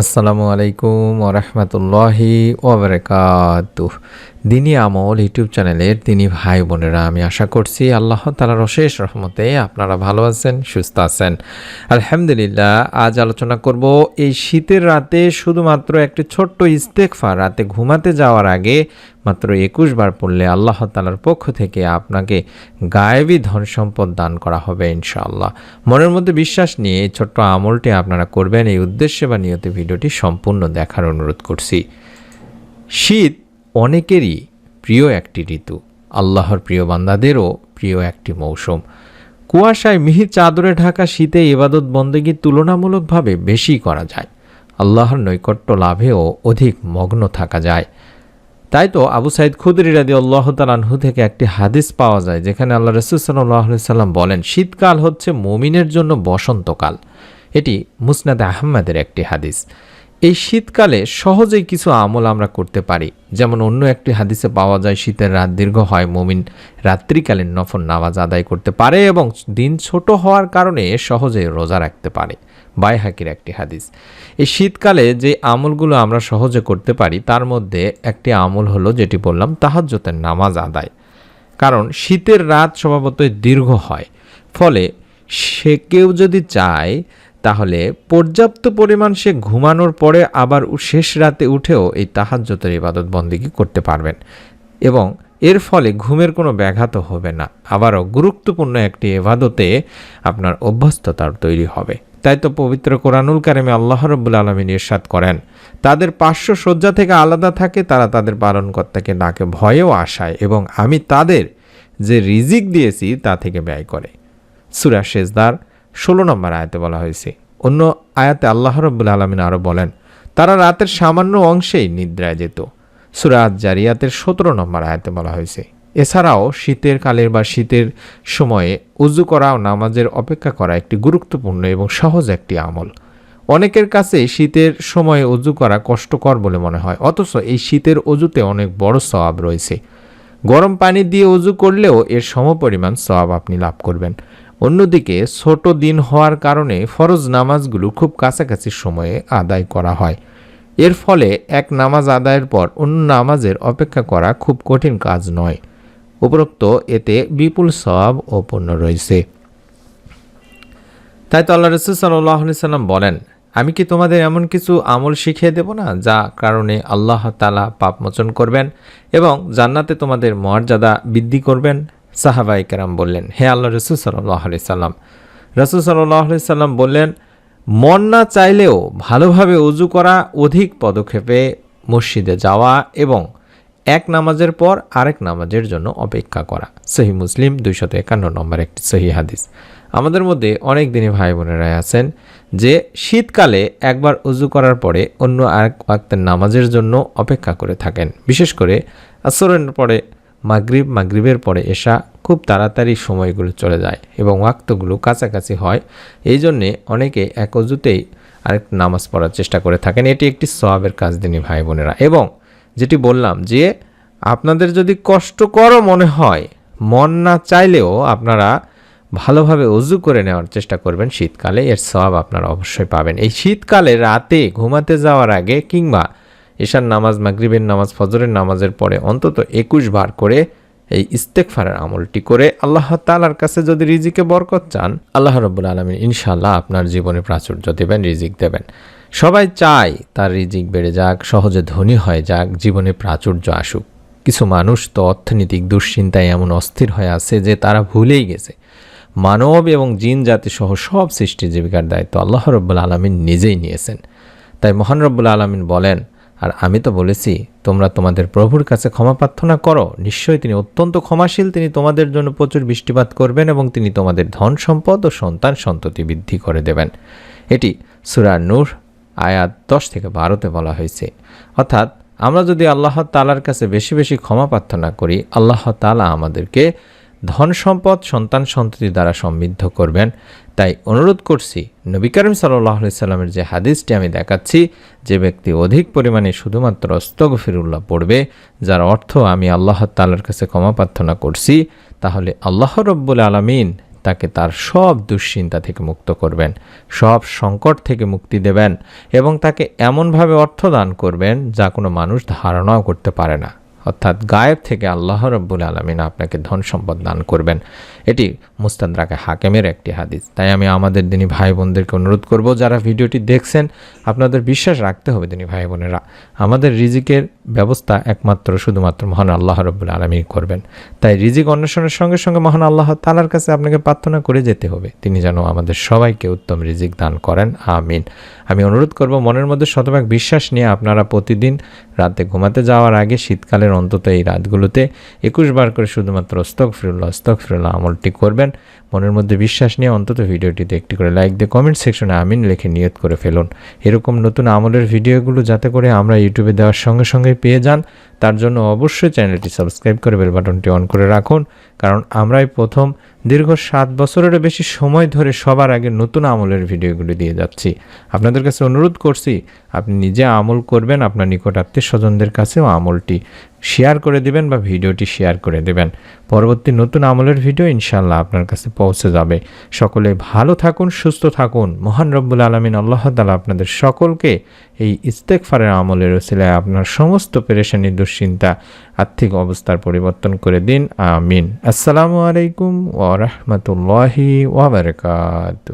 আসসালামু আলাইকুম ওরহমতুল্লাহি ওবরাকাতু দিনী আমল ইউটিউব চ্যানেলের দিনী ভাই বোনেরা, আমি আশা করছি আল্লাহ তালার অশেষ রহমতে আপনারা ভালো আছেন, সুস্থ আছেন। আলহামদুলিল্লাহ, আজ আলোচনা করব এই শীতের রাতে শুধুমাত্র একটি ছোট্ট ইস্তেকফা রাতে ঘুমাতে যাওয়ার আগে মাত্র একুশ বার পড়লে আল্লাহ তালার পক্ষ থেকে আপনাকে গায়েবী ধন সম্পদ দান করা হবে ইনশাআল্লাহ। মনের মধ্যে বিশ্বাস নিয়ে এই ছোট্ট আমলটি আপনারা করবেন। এই উদ্দেশ্যে বা নিয়ত ভিডিওটি সম্পূর্ণ দেখার অনুরোধ করছি। শীত অনেকেরই প্রিয় একটি ঋতু। আল্লাহর প্রিয় বান্দাদেরও প্রিয় একটি মৌসুম। কুয়াশায় মিহির চাদরে ঢাকা শীতে ইবাদত বন্দেগী তুলনামূলকভাবে বেশি করা যায়। আল্লাহর নৈকট্য লাভেও অধিক মগ্ন থাকা যায়। তাই তো আবু সাইদ খুদরি রাদি আল্লাহ তালানহু থেকে একটি হাদিস পাওয়া যায়, যেখানে আল্লাহ রসুল সাল্লাম বলেন, শীতকাল হচ্ছে মমিনের জন্য বসন্তকাল। এটি মুসনাদ আহমেদের একটি হাদিস। এই শীতকালে সহজেই কিছু আমল আমরা করতে পারি। যেমন অন্য একটি হাদিসে পাওয়া যায়, শীতের রাত দীর্ঘ হয়, মমিন রাত্রিকালীন নফর নামাজ আদায় করতে পারে এবং দিন ছোট হওয়ার কারণে সহজে রোজা রাখতে পারে। বাইহাকির একটি হাদিস। এই শীতকালে যে আমলগুলো আমরা সহজে করতে পারি, তার মধ্যে একটি আমল হলো যেটি বললাম তাহাজ্যতের নামাজ আদায়। কারণ শীতের রাত স্বভাবতই দীর্ঘ হয়। ফলে সে কেউ যদি চায় তাহলে পর্যাপ্ত পরিমাণ সে ঘুমানোর পরে আবার শেষ রাতে উঠেও এই তাহাজ্যতের ইবাদত বন্দিগি করতে পারবেন? এবং এর ফলে ঘুমের কোনো ব্যাঘাতও হবে না। আবারও গুরুত্বপূর্ণ একটি এবাদতে আপনার অভ্যস্ততার তৈরি হবে। তাই তো পবিত্র কোরআনুল কারিমে আল্লাহ রব্বুল আলমিন ইরশাদ করেন, তাদের পার্শ্ব শয্যা থেকে আলাদা থাকে, তারা তাদের পালনকর্তাকে নাকে ভয়েও আসায় এবং আমি তাদের যে রিজিক দিয়েছি তা থেকে ব্যয় করে। সুরা শেজদার ষোলো নম্বর আয়াতে বলা হয়েছে, অন্য আয়াতে আল্লাহ রব্বুল আলমিন আরও বলেন, তারা রাতের সামান্য অংশেই নিদ্রায় যেত। সুরাত জারিয়াতের সতেরো নম্বর আয়াতে বলা হয়েছে, এছাড়াও শীতের কালের বা শীতের সময়ে উজু করা ও নামাজের অপেক্ষা করা একটি গুরুত্বপূর্ণ এবং সহজ একটি আমল। অনেকের কাছে শীতের সময়ে অজু করা কষ্টকর বলে মনে হয়, অথচ এই শীতের অজুতে অনেক বড় সওয়াব রয়েছে। গরম পানি দিয়ে অজু করলেও এর সমপরিমাণ সওয়াব আপনি লাভ করবেন। অন্যদিকে ছোট দিন হওয়ার কারণে ফরজ নামাজগুলো খুব কাছাকাছি সময়ে আদায় করা হয়। এর ফলে এক নামাজ আদায়ের পর অন্য নামাজের অপেক্ষা করা খুব কঠিন কাজ নয়। উপরোক্ত এতে বিপুল সওয়াব ও পূর্ণ রয়েছে। তাই তো আল্লাহ রসুল সাল্লাহ সাল্লাম বলেন, আমি কি তোমাদের এমন কিছু আমল শিখিয়ে দেব না, যা কারণে আল্লাহ তালা পাপ মোচন করবেন এবং জান্নাতে তোমাদের মর্যাদা বৃদ্ধি করবেন? সাহাবাই কেরাম বললেন, হে আল্লাহ রসুল সাল্লাহ সাল্লাম। রসুল সাল্লাহ সাল্লাম বললেন, মন না চাইলেও ভালোভাবে উজু করা অধিক পদক্ষেপে মসজিদে যাওয়া এবং এক নামাজের পর আরেক নামাজের জন্য অপেক্ষা করা। সহি মুসলিম, দুইশত একান্ন নম্বর একটি সহি হাদিস। আমাদের মধ্যে অনেক দিনই ভাই বোনেরাই আছেন যে শীতকালে একবার উজু করার পরে অন্য আরেক ওয়াক্তের নামাজের জন্য অপেক্ষা করে থাকেন। বিশেষ করে আসরের পরে মাগরিব, মাগরিবের পরে এসা খুব তাড়াতাড়ি সময়গুলো চলে যায় এবং ওয়াক্তগুলো কাছাকাছি হয়। এই জন্যে অনেকে একজুতেই আরেক নামাজ পড়ার চেষ্টা করে থাকেন। এটি একটি সবাবের কাজ, দিনী ভাই বোনেরা। এবং যেটি বললাম যে, আপনাদের যদি কষ্টকরও মনে হয়, মন না চাইলেও আপনারা ভালোভাবে অজু করে নেওয়ার চেষ্টা করবেন শীতকালে। এর সব আপনারা অবশ্যই পাবেন। এই শীতকালে রাতে ঘুমাতে যাওয়ার আগে কিংবা ঈশান নামাজ, মাগরিবের নামাজ, ফজরের নামাজের পরে অন্তত একুশ বার করে এই ইস্তেকফারের আমলটি করে আল্লাহ তালার কাছে যদি রিজিকে বরকত চান, আল্লাহ রব্বুল আলমিন ইনশাল্লাহ আপনার জীবনে প্রাচুর্য দেবেন, রিজিক দেবেন। সবাই চায় তার রিজিক বেড়ে যাক, সহজে ধনী হয়ে যাক, জীবনে প্রাচুর্য আসুক। কিছু মানুষ তো অর্থনৈতিক দুশ্চিন্তায় এমন অস্থির হয়ে আছে যে তারা ভুলেই গেছে। মানব এবং জিন জাতি সহ সব সৃষ্টি জীবিকার দায়িত্ব আল্লাহ রব্বুল আলমিন নিজেই নিয়েছেন। তাই মহান রব্বুল আলমিন বলেন আর আমি তো বলেছি, তোমরা তোমাদের প্রভুর কাছে ক্ষমা প্রার্থনা করো। নিশ্চয়ই তিনি অত্যন্ত ক্ষমাশীল, তিনি তোমাদের জন্য প্রচুর বৃষ্টিপাত করবেন এবং তিনি তোমাদের ধন সম্পদ ও সন্তান সন্ততি বৃদ্ধি করে দেবেন। এটি সুরা নূর, আয়াত দশ থেকে বারোতে বলা হয়েছে। অর্থাৎ, আমরা যদি আল্লাহ তালার কাছে বেশি বেশি ক্ষমা প্রার্থনা করি, আল্লাহ তালা আমাদেরকে ধন সম্পদ সন্তান সন্ততি দ্বারা সমৃদ্ধ করবেন। তাই অনুরোধ করছি, নবী করিম সাল্লাহ সাল্লামের যে হাদিসটি আমি দেখাচ্ছি, যে ব্যক্তি অধিক পরিমাণে শুধুমাত্র অস্তগফিরুল্লাহ পড়বে, যার অর্থ আমি আল্লাহ তাল্লার কাছে ক্ষমা প্রার্থনা করছি, তাহলে আল্লাহ রব্বুল আলমিন তাকে তার সব দুশ্চিন্তা থেকে মুক্ত করবেন, সব সংকট থেকে মুক্তি দেবেন এবং তাকে এমনভাবে অর্থ দান করবেন যা কোনো মানুষ ধারণাও করতে পারে না। অর্থাৎ গায়েব থেকে আল্লাহ রব্বুল আলমিন আপনাকে ধন সম্পদ দান করবেন। এটি মুস্তাদরাকে হাকেমের একটি হাদিস। তাই আমি আমাদের দিনী ভাই বোনদেরকে অনুরোধ করব, যারা ভিডিওটি দেখছেন, আপনাদের বিশ্বাস রাখতে হবে দিনী ভাই বোনেরা। আমাদের রিজিকের ব্যবস্থা একমাত্র, শুধুমাত্র মহান আল্লাহ রব্বুল আলমী করবেন। তাই রিজিক অন্বেষণের সঙ্গে সঙ্গে মহান আল্লাহ তালার কাছে আপনাকে প্রার্থনা করে যেতে হবে। তিনি যেন আমাদের সবাইকে উত্তম রিজিক দান করেন। আমিন। আমি অনুরোধ করব, মনের মধ্যে শতভাগ বিশ্বাস নিয়ে আপনারা প্রতিদিন রাতে ঘুমাতে যাওয়ার আগে শীতকালের অন্তত এই রাতগুলোতে একুশ বার করে শুধুমাত্র স্তক ফিরুল্লাহ স্তক ফিরুল্লাহ আমলটি করবেন। মনের মধ্যে বিশ্বাস নিয়ে অন্তত ভিডিওটিতে একটি করে লাইক দিয়ে কমেন্ট সেকশনে আমিন লিখে নিয়ত করে ফেলুন। এরকম নতুন আমলের ভিডিওগুলো যাতে করে আমরা ইউটিউবে দেওয়ার সঙ্গে সঙ্গে পেয়ে যান, তার জন্য অবশ্যই চ্যানেলটি সাবস্ক্রাইব করে বেল বাটনটি অন করে রাখুন। কারণ আমরাই প্রথম, দীর্ঘ সাত বছরেরও বেশি সময় ধরে সবার আগে নতুন আমলের ভিডিওগুলি দিয়ে যাচ্ছি। আপনাদের কাছে অনুরোধ করছি, আপনি নিজে আমল করবেন, আপনার নিকট আত্মীয় স্বজনদের কাছেও আমলটি শেয়ার করে দিবেন বা ভিডিওটি শেয়ার করে দেবেন। পরবর্তী নতুন আমলের ভিডিও ইনশাল্লাহ আপনার কাছে পৌঁছে যাবে। সকলে ভালো থাকুন, সুস্থ থাকুন। মহান রব্বুল আলমিন আল্লাহ তালা আপনাদের সকলকে এই ইস্তেকফারের আমলের ওসিলায় আপনার সমস্ত পেরেশানি, দুশ্চিন্তা, আর্থিক অবস্থার পরিবর্তন করে দিন। আমিন। আসসালামু আলাইকুম ওরহমতুল্লাহি ওবরকাত